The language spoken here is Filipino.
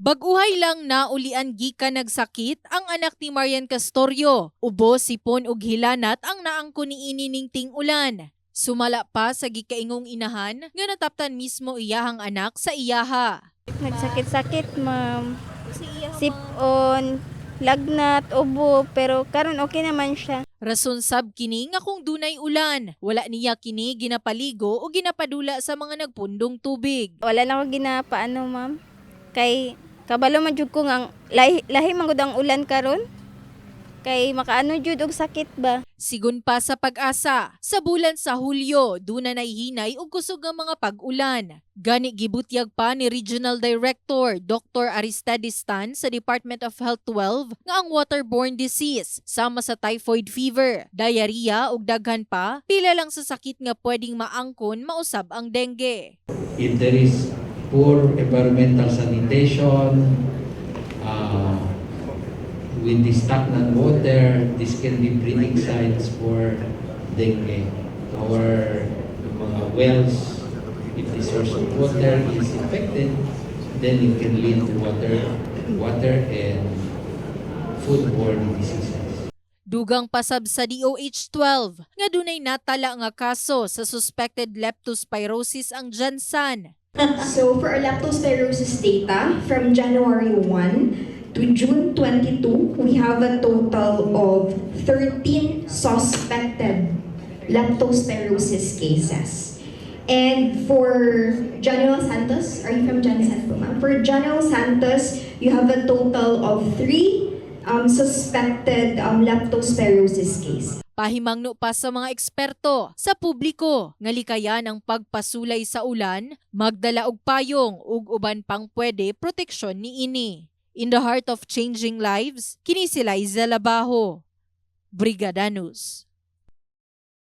Baguhay lang na ulian gikan nagsakit ang anak ni Marian Castorio. Ubo, sipon ug hilanat ang naangko ni inining ting ulan. Sumala pa sa gikaingong inahan nga nataptan mismo iyahang anak sa iyaha. Nagsakit-sakit, ma'am. Sipon, lagnat, ubo, pero karon okay naman siya. Rason sab kini nga kung dunay ulan, wala niya kini ginapaligo o ginapadula sa mga nagpundong tubig. Wala lang ako ginapaano, ma'am. Kay kabalo man jud ko nga lahi, lahi man ang ulan karon. Kay makaano jud og sakit ba? Sigun pa sa pag-asa, sa bulan sa Hulyo, duna na hinay ug kusog ang mga pag-ulan. Gani gibutyag pa ni Regional Director Dr. Aristidis Tan sa Department of Health 12 nga ang waterborne disease sama sa typhoid fever, diarrhea ug daghan pa, pila lang sa sakit nga pwedeng maangkon mausab ang dengue. if there is poor environmental sanitation, uh, with the stagnant water, this can be breeding sites for dengue. Our mga wells, if the source of water is infected, then it can lead to water, water and foodborne diseases. Dugang pasab sa DOH-12 nga dunay natala nga kaso sa suspected leptospirosis ang Jansan. So for our leptospirosis data from January 1 to June 22, we have a total of 13 suspected leptospirosis cases. And for General Santos, are you from General Santos? For General Santos, you have a total of three um, suspected um, leptospirosis cases. Pahimangno pa sa mga eksperto sa publiko nga likayan ang pagpasulay sa ulan, magdala og payong ug uban pang pwede proteksyon ni ini. In the heart of changing lives, kini sila Izela Baho. Brigada News.